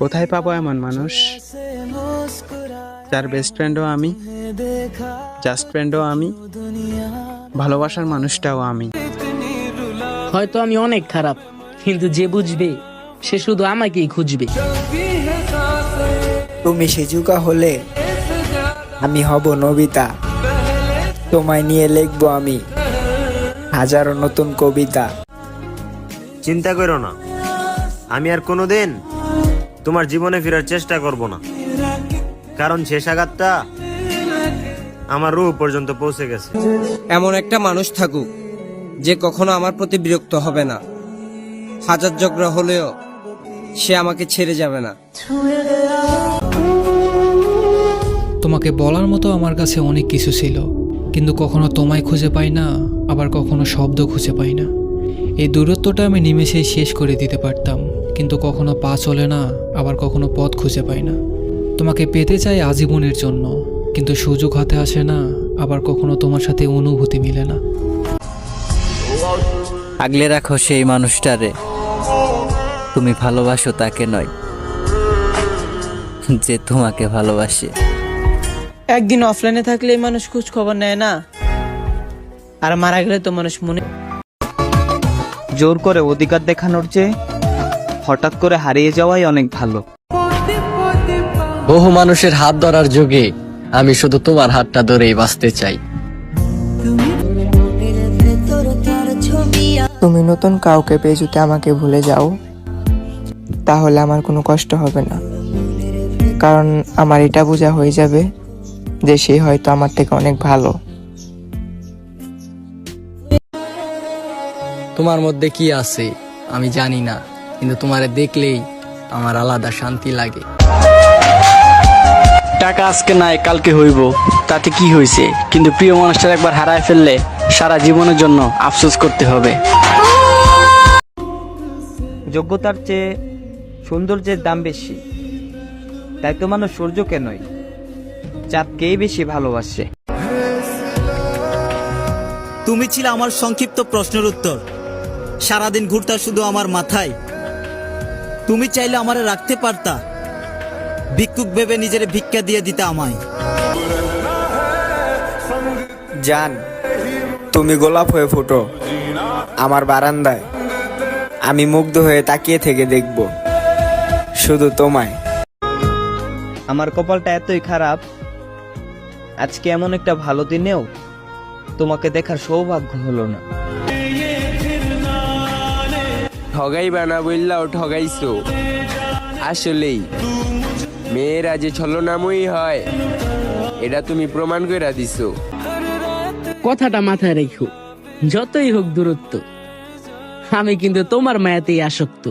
কোথায় পাবো এমন মানুষ? যার বেস্ট ফ্রেন্ডও আমি জাস্ট ফ্রেন্ডও আমি ভালোবাসার মানুষটাও আমি। হয়তো আমি অনেক খারাপ কিন্তু যে বুঝবে সে শুধু আমাকেই খুঁজবে। তুমি সেজুকা হলে আমি হব নবিতা। তোমায় নিয়ে লিখব আমি হাজারো নতুন কবিতা। চিন্তা করো না আমি আর কোনোদিন তোমার জীবনে ফেরার চেষ্টা করব না। কারণ শেষ আঘাতটা আমার রূপ পর্যন্ত পৌঁছে গেছে। এমন একটা মানুষ থাকুক যে কখনো আমার প্রতি বিরক্ত হবে না। হাজার ঝগড়া হলেও সে আমাকে ছেড়ে যাবে না। তোমাকে বলার মতো আমার কাছে অনেক কিছু ছিল কিন্তু কখনো তোমায় খুঁজে পাই না আবার কখনো শব্দ খুঁজে পাই না। এই দূরত্বটা আমি নিমেষেই শেষ করে দিতে পারতাম। কিন্তু কখনো পা চলে না আবার কখনো পথ খুঁজে পাই না। তোমাকে পেতে চাই আজীবনের জন্য কিন্তু সুযোগ হাতে আসে না আবার কখনো তোমার সাথে অনুভূতি মিলে না। আগলে রাখো সেই মানুষটারে। তুমি ভালোবাসো তাকে নয় যে তোমাকে ভালোবাসে। একদিন অফলাইনে থাকলে এই মানুষ খোঁজ খবর নেয় না আর মারা গেলে তো মানুষ মনে জোর করে অধিকার দেখানোর চেয়ে হঠাৎ করে হারিয়ে যাওয়াই অনেক ভালো। বহু মানুষের হাত ধরার যুগে আমি শুধু তোমার হাতটা ধরেই বাঁচতে চাই। তুমি নতুন কাউকে পেয়ে যদি আমাকে ভুলে যাও। তাহলে আমার কোনো কষ্ট হবে না। কারণ আমার এটা বোঝা হয়ে যাবে যে সে হয়তো আমার থেকে অনেক ভালো। তোমার মধ্যে কি আছে আমি জানি না। কিন্তু তোমারে দেখলেই আমার আলাদা শান্তি লাগে। টাকা আজকে নাই কালকে হইব। তাতে কি হয়েছে কিন্তু প্রিয় মানুষটার একবার হারায় ফেললে সারা জীবনের জন্য আফসোস করতে হবে। যোগ্যতার চেয়ে সৌন্দর্যের দাম বেশি। তাই তো মানুষ সূর্যকে নয় চাঁদকেই বেশি ভালোবাসে। তুমি ছিল আমার সংক্ষিপ্ত প্রশ্নের উত্তর। সারাদিন ঘুরতা শুধু আমার মাথায়। তুমি চাইলে আমারে রাখতে পারতা। ভিক্ষুক ভেবে নিজের ভিক্ষা দিয়ে দিতা আমায়। জান তুমি গোলাপ হয়ে ফুটো। আমার বারান্দায়। আমি মুগ্ধ হয়ে তাকিয়ে থেকে দেখব। শুধু তোমায়। আমার কপালটা এতই খারাপ। আজকে এমন একটা ভালো দিনেও তোমাকে দেখার সৌভাগ্য হলো না। ঠগাইবা না বললাও ঠগাইছো। আসলেই, মেয়েরা যে ছলনাময়ী হয়, এটা তুমি প্রমাণ করে দিছো। কথাটা মাথায় রেখো, যতই হোক দূরত্ব, আমি কিন্তু তোমার মায়াতেই আসক্ত।